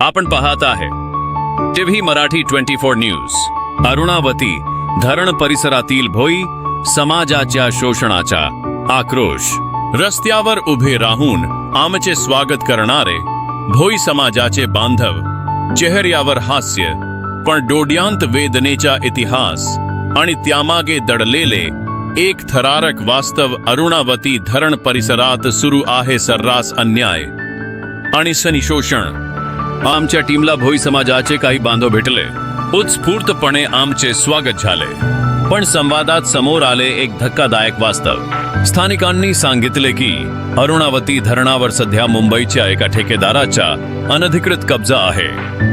आपण पाहत आहे. TV Marathi twenty four news. Arunavati धरण परिसरातील भोई समाजाच्या शोषणाचा आक्रोश. रस्त्यावर उभे राहून आमचे स्वागत करणारे भोई समाजाचे बांधव. चेहऱ्यावर हास्य पण डोड्यांत वेदनेचा इतिहास आणि त्यामागे दडलेले एक थरारक वास्तव अरुणावती धरण परिसरात सुरू आहे सर्रास अन्याय. आणि शनिशोषण आमच्या टीमला भोई समाजाचे काही बांधव भेटले. उत्स्फूर्तपणे आमचे स्वागत झाले. पण संवादात समोर आले एक धक्कादायक वास्तव. स्थानिकांनी सांगितले की अरुणावती धरणावर सध्या मुंबईच्या एका ठेकेदाराचा अनधिकृत कब्जा आहे.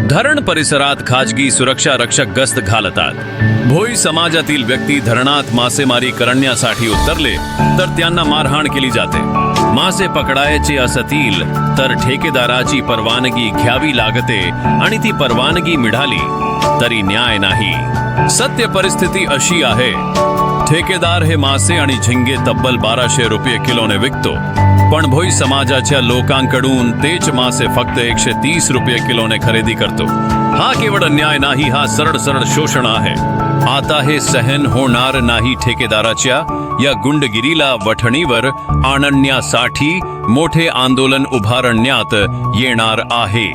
धरण परिसरात खाजगी सुरक्षा रक्षक गस्त घालतात. भोई समाजातील व्यक्ती धरणात मासेमारी करण्यासाठी उतरले तर त्यांना मारहाण केली जाते. मासे पकडायचे असतील तर ठेकेदाराची परवानगी घ्यावी लागते आणि ती परवानगी मिळाली तरी न्याय नाही. सत्य परिस्थिती अशी आहे ठेकेदार हे मासे आणि झिंगे तब्बल बाराशे रुपये किलोने विकतो पण भोई समाजाच्या लोकांकडून तेच मासे फक्त एकशे तीस रुपये किलोने खरेदी करतो. हा केवळ अन्याय नाही हा सरळ सरळ शोषण आहे. आता हे सहन होणार नाही ठेकेदाराच्या. या गुंडगिरीला वठणीवर आणण्यासाठी मोठे आंदोलन उभारण्यात येणार आहे.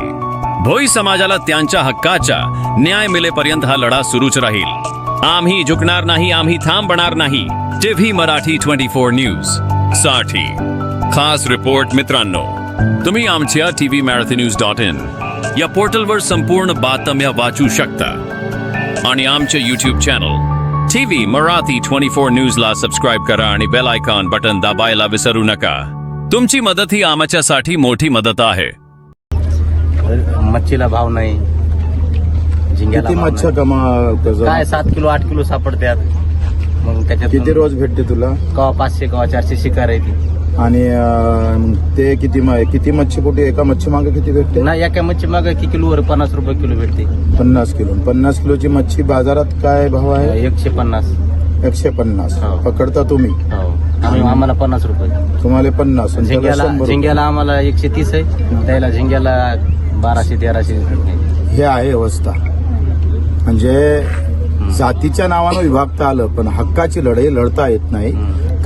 भोई समाजाला त्यांच्या हक्काचा न्याय मिळेपर्यंत हा लढा सुरूच राहील. आम्ही झुकणार नाही आम्ही थांबणार नाही. टीव्ही मराठी ट्वेंटी फोर न्यूजसाठी खास रिपोर्ट मित्रांनो. तुम्ही आमच्या TV marathon news dot in या पोर्टलवर संपूर्ण बातम्या वाचू शकता. आणि आमचे YouTube channel TV Marathi twenty four न्यूजला सबस्क्राईब करा आणि बेल आयकॉन बटन दाबायला विसरू नका. तुमची मदत ही आमच्यासाठी मोठी मदत आहे. मच्छीला भाव नाही. झिंग्याला किती भाव मच्छा नाही. कमा त्याचं? काय सात किलो आठ किलो सापडतात. मग त्याच्यात किती रोज भेटते तुला? कवा पाचशे कवा चारशे शिकार आहे ती. आणि ते किती किती मच्छी पोटी एका मच्छी मागे किती भेटते? ना एका मच्छी माग की किलोवर पन्नास रुपये किलो भेटते. पन्नास किलो. पन्नास किलोची मच्छी बाजारात काय भाव आहे? एकशे पन्नास. एकशे पन्नास. हो. पकडता तुम्ही? हो. आम्ही आम्हाला पन्नास रुपये. तुम्हाला पन्नास. झिंग्याला. झिंग्याला आम्हाला एकशे तीस आहे. त्याला झिंग्याला बाराशे तेराशे हे आहे अवस्था. म्हणजे जातीच्या नावानं विभागता आलं पण हक्काची लढाई लढता येत नाही.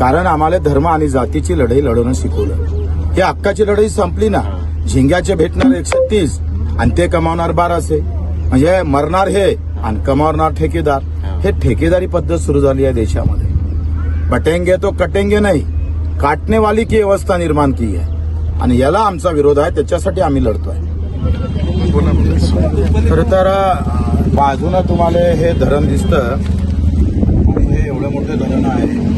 कारण आम्हाला धर्म आणि जातीची लढाई लढवणं शिकवलं. ही हक्काची लढाई संपली ना झिंग्याचे भेटणार एकशे तीस आणि ते कमावणार बाराशे. म्हणजे मरणार हे आणि कमावणार ठेकेदार. हे ठेकेदारी पद्धत सुरू झाली आहे देशामध्ये. बटेंगे तो कटेंगे नाही काटणेवाली की व्यवस्था निर्माण की आहे. आणि याला आमचा विरोध आहे त्याच्यासाठी आम्ही लढतोय. खर तर बाजूनं तुम्हाला हे धरण दिसतं. हे एवढं मोठं धरण आहे.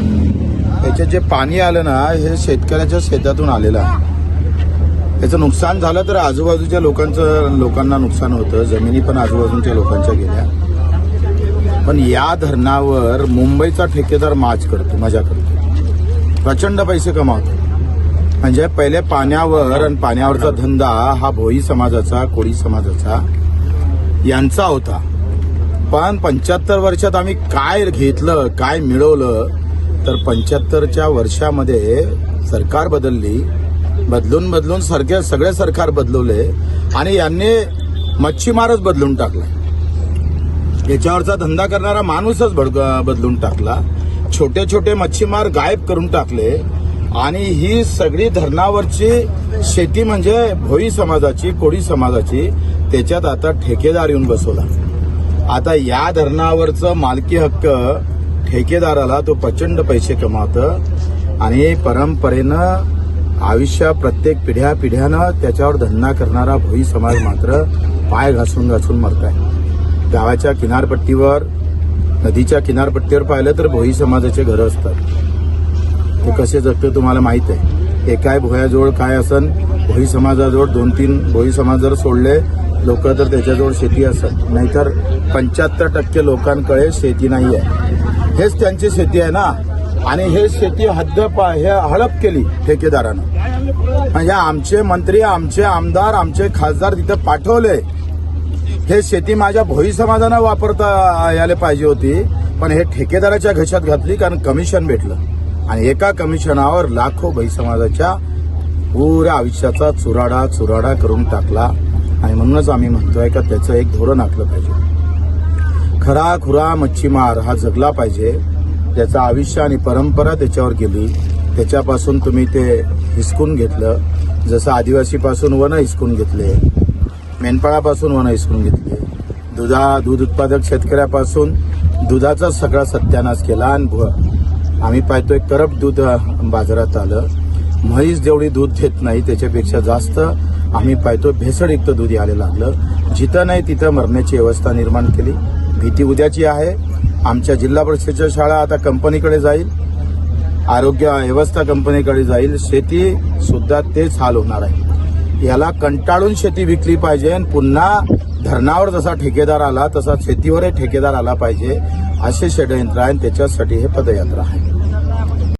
त्याच्यात जे पाणी आलं ना हे शेतकऱ्याच्या शेतातून आलेलं आहे. त्याचं नुकसान झालं तर आजूबाजूच्या लोकांचं लोकांना नुकसान होतं. जमिनी पण आजूबाजूच्या लोकांच्या गेल्या. पण या धरणावर मुंबईचा ठेकेदार माच करतो मजा करतो प्रचंड पैसे कमावतो. म्हणजे पहिले पाण्यावर आणि पाण्यावरचा धंदा हा भोई समाजाचा कोळी समाजाचा यांचा होता. पण पंच्याहत्तर वर्षात आम्ही काय घेतलं काय मिळवलं तर पंच्याहत्तरच्या वर्षामध्ये सरकार बदलली. बदलून बदलून सारख्या सगळे सरकार बदलवले आणि यांनी मच्छीमारच बदलून टाकला. याच्यावरचा धंदा करणारा माणूसच भडक- बदलून टाकला. छोटे छोटे मच्छीमार गायब करून टाकले. आणि ही सगळी धरणावरची शेती म्हणजे भोई समाजाची कोळी समाजाची त्याच्यात आता ठेकेदार येऊन बसवला. आता या धरणावरचं मालकी हक्क ठेकेदाराला तो प्रचंड पैसे कमावतं आणि परंपरेनं आयुष्या प्रत्येक पिढ्या पिढ्यानं त्याच्यावर धंदा करणारा भोई समाज मात्र पाय घासून घासून मरताय. गावाच्या किनारपट्टीवर नदीच्या किनारपट्टीवर पाहिलं तर भोई समाजाचे घरं असतात. ते कसे जगते तुम्हाला माहीत आहे. एकाय भोयाजवळ काय असन? भोई समाजाजवळ दोन तीन भोई समाज जर सोडले लोक तर त्याच्याजवळ शेती असत नाहीतर पंच्याहत्तर टक्के लोकांकडे शेती नाही आहे हेच त्यांची शेती आहे ना. आणि हे शेती हद्द पा- हे हडप केली ठेकेदारानं. म्हणजे आमचे मंत्री आमचे आमदार आमचे खासदार तिथं पाठवले. हे शेती माझ्या भोई समाजानं वापरता यायला पाहिजे होती. पण हे ठेकेदाराच्या घशात घातली कारण कमिशन भेटलं. आणि एका कमिशनावर लाखो भई समाजाच्या पुऱ्या आयुष्याचा चुराडा चुराडा करून टाकला. आणि म्हणूनच आम्ही म्हणतोय का त्याचं एक धोरण आखलं पाहिजे. खरा खुरा मच्छीमार हा जगला पाहिजे. त्याचं आयुष्य आणि परंपरा त्याच्यावर गेली. त्याच्यापासून तुम्ही ते हिसकून घेतलं. जसं आदिवासीपासून वन हिसकून घेतले. मेंढपाळापासून वन हिसकून घेतले. दुधा दूध उत्पादक शेतकऱ्यापासून दुधाचा सगळा सत्यानाश केला आणि आम्ही पाहतोय करप दूध बाजारात आलं. म्हैस जेवढी दूध देत नाही त्याच्यापेक्षा जास्त आम्ही पाहतो भेसळयुक्त दूध यायला लागलं. जिथं नाही तिथं मरण्याची व्यवस्था निर्माण केली. भीती उद्याची आहे. आमच्या जिल्हा परिषदेच्या शाळा आता कंपनीकडे जाईल. आरोग्य व्यवस्था कंपनीकडे जाईल. शेती सुद्धा तेच हाल होणार आहे. याला कंटाळून शेती विकली पाहिजे आणि पुन्हा धरणावर जसा ठेकेदार आला तसा शेतीवरही ठेकेदार आला पाहिजे असे षडयंत्र आहे आणि त्याच्यासाठी हे पदयात्रा आहे.